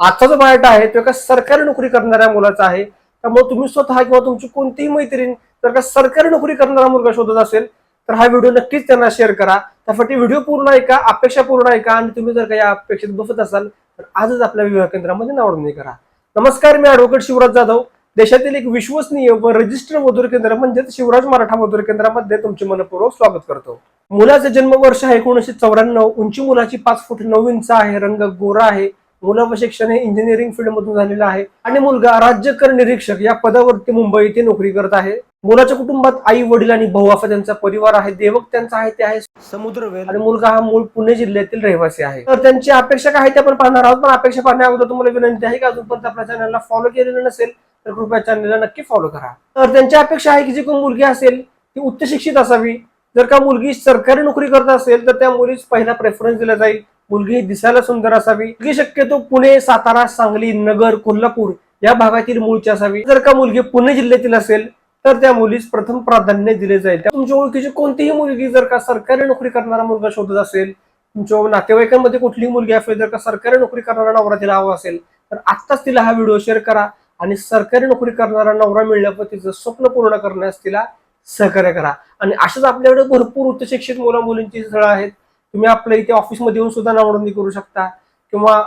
आजचा जो बायोटा आहे तो एका सरकारी नोकरी करणाऱ्या मुलाचा आहे. त्यामुळे तुम्ही स्वतः किंवा तुमची कोणतीही मैत्रीण जर का सरकारी नोकरी करणारा मुलगा शोधत असेल तर हा व्हिडिओ नक्कीच त्यांना शेअर करा. त्यासाठी व्हिडिओ पूर्ण ऐका अपेक्षा पूर्ण ऐका आणि तुम्ही जर का या अपेक्षेत बसत असाल तर आजच आपल्या विवाह केंद्रामध्ये नावनोंदणी करा. नमस्कार मी ऍडव्होकेट शिवराज जाधव. देशातील एक विश्वसनीय व रजिस्टर मजूर केंद्र म्हणजेच शिवराज मराठा मजूर केंद्रामध्ये तुमचे मनपूर्वक स्वागत करतो. मुलाचे जन्मवर्ष आहे एकोणीशे चौऱ्याण्णव. उंची मुलाची पाच फूट नऊ इंच आहे. रंग गोरा आहे. मुलाचं शिक्षण हे इंजिनिअरिंग फील्ड मधून झालेलं आहे. आणि मुलगा राज्य कर निरीक्षक या पदावरती मुंबई येथे नोकरी करत आहे. मुलाच्या कुटुंबात आई वडील आणि भाऊ असा त्यांचा परिवार आहे. देवक त्यांचा आहे ते आहे समुद्रवेल. आणि मुलगा हा मूळ पुणे जिल्ह्यातील रहिवासी आहे. तर त्यांची अपेक्षा काय ते आपण पाहणार आहोत. पण अपेक्षा पाहण्या अगोदर तुम्हाला विनंती आहे की अजूनपर्यंत आपल्या चॅनलला फॉलो केलेलं नसेल तर कृपया चॅनलला नक्की फॉलो करा. तर त्यांची अपेक्षा आहे की जी कोण मुलगी असेल ती उच्च शिक्षित असावी. जर का मुलगी सरकारी नोकरी करत असेल तर त्या मुलीस पहिला प्रेफरन्स दिला जाईल. मुलगी दिसायला सुंदर असावी. मुलगी शक्यतो पुणे सातारा सांगली नगर कोल्हापूर या भागातील मूळची असावी. जर का मुलगी पुणे जिल्ह्यातील असेल तर त्या मुलीस प्रथम प्राधान्य दिले जाईल. तुमच्या ओळखीची कोणतीही मुलगी जर का सरकारी नोकरी करणारा मुलगा शोधत असेल तुमच्या नातेवाईकांमध्ये कुठलीही मुलगी असेल जर का सरकारी नोकरी करणारा नवरा तिला हवा असेल तर आत्ताच तिला हा व्हिडिओ शेअर करा आणि सरकारी नोकरी करणारा नवरा मिळण्यावर तिचं स्वप्न पूर्ण करण्यास तिला सहकार्य करा. आणि अशाच आपल्याकडे भरपूर उच्च शिक्षित मुला मुलींची स्थळं आहेत. तुम्ही आपल्या इथे ऑफिसमध्ये येऊन सुद्धा नावनोंदणी करू शकता किंवा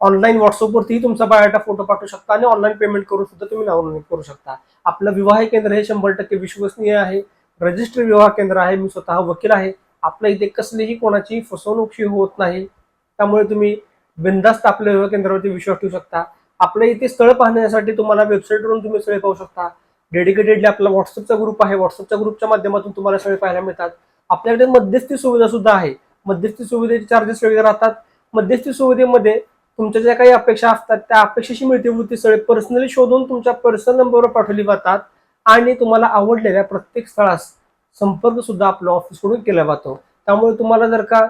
ऑनलाईन व्हॉट्सअपवरतीही तुमचा बायोडाटा फोटो पाठवू शकता आणि ऑनलाईन पेमेंट करून सुद्धा तुम्ही नावनोंदणी करू शकता. आपलं विवाह केंद्र हे शंभर टक्के विश्वसनीय आहे. रजिस्टर विवाह केंद्र आहे. मी स्वतः वकील आहे. आपल्या इथे कसलीही कोणाची फसवणूकशी होत नाही. त्यामुळे तुम्ही बिनधास्त आपल्या विवाह केंद्रावरती विश्वास ठेवू शकता. आपल्या इथे स्थळ पाहण्यासाठी तुम्हाला वेबसाईटवरून तुम्ही स्थळे पाहू शकता. डेडिकेटेडली आपला व्हॉट्सअपचा ग्रुप आहे. व्हॉट्सअपच्या ग्रुपच्या माध्यमातून तुम्हाला स्थळे पाहायला मिळतात. आपल्याकडे मध्यस्थी सुविधा सुद्धा आहे. मध्यस्थी सुविधेचे चार्जेस वेगळे राहतात. मध्यस्थी सुविधेमध्ये तुमच्या ज्या काही अपेक्षा असतात त्या अपेक्षेशी मिळते वृत्ती स्थळे पर्सनली शोधून तुमच्या पर्सनल नंबरवर पाठवली जातात आणि तुम्हाला आवडलेल्या प्रत्येक स्थळास संपर्क सुद्धा आपल्या ऑफिसकडून केला जातो. त्यामुळे तुम्हाला जर का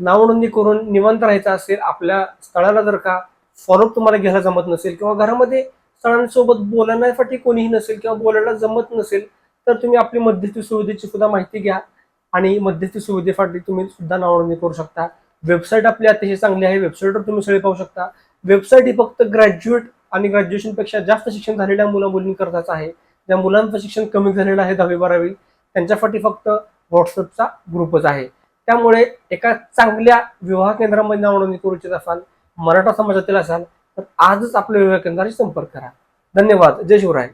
नावनोंदणी करून निवांत राहायचं असेल आपल्या स्थळाला जर का फॉलोअप तुम्हाला घ्यायला जमत नसेल किंवा घरामध्ये स्थळांसोबत बोलण्यासाठी कोणीही नसेल किंवा बोलायला जमत नसेल तर तुम्ही आपली मध्यस्थी सुविधेची सुद्धा माहिती घ्या. आणि मध्यस्थी सुविधेसाठी तुम्ही सुद्धा नावनोंदणी करू शकता. वेबसाईट आपली अतिशय चांगली आहे. वेबसाईटवर तुम्ही सगळे पाहू शकता. वेबसाईट ही फक्त ग्रॅज्युएट आणि ग्रॅज्युएशनपेक्षा जास्त शिक्षण झालेल्या मुला मुलींकरताच आहे. ज्या मुलांचं शिक्षण कमी झालेलं आहे दहावी बारावी त्यांच्यासाठी फक्त व्हॉट्सअपचा ग्रुपच आहे. त्यामुळे एका चांगल्या विवाह केंद्रामध्ये नावनोंदणी करू इच्छित असाल मराठा समाजातील असाल तर आजच आपल्या विवाह केंद्राशी संपर्क करा. धन्यवाद. जय शिवराय.